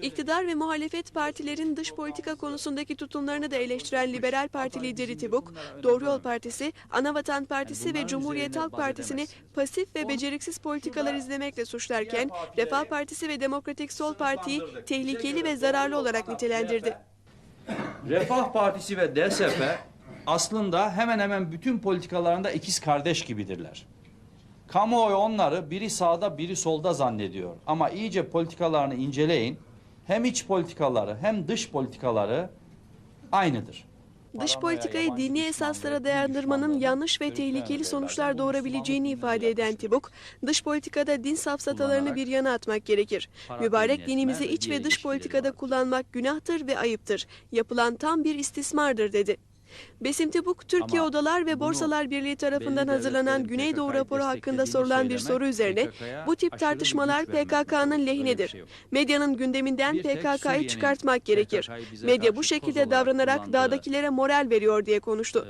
İktidar ve muhalefet partilerin dış politika konusundaki tutumlarını da eleştiren Liberal Parti lideri Tibuk, Doğru Yol Partisi, Anavatan Partisi ve Cumhuriyet Halk Partisi'ni pasif ve beceriksiz politikalar izlemekle suçlarken, Refah Partisi ve Demokratik Sol Parti'yi tehlikeli ve zararlı olarak nitelendirdi. Refah Partisi ve DSP aslında hemen hemen bütün politikalarında ikiz kardeş gibidirler. Kamuoyu onları biri sağda biri solda zannediyor. Ama iyice politikalarını inceleyin. Hem iç politikaları hem dış politikaları aynıdır. Dış politikayı dini esaslara dayandırmanın yanlış ve tehlikeli sonuçlar doğurabileceğini ifade eden Tibuk, dış politikada din safsatalarını bir yana atmak gerekir. Mübarek dinimizi iç ve dış politikada kullanmak günahtır ve ayıptır. Yapılan tam bir istismardır dedi. Besim Tibuk, Türkiye Ama Odalar ve Borsalar Birliği tarafından hazırlanan Güneydoğu raporu hakkında sorulan bir soru üzerine bu tip tartışmalar PKK'nın lehinedir. şey. Medyanın gündeminden PKK'yı çıkartmak gerekir. PKK'yı bize Medya bu şekilde davranarak dağdakilere moral veriyor diye konuştu.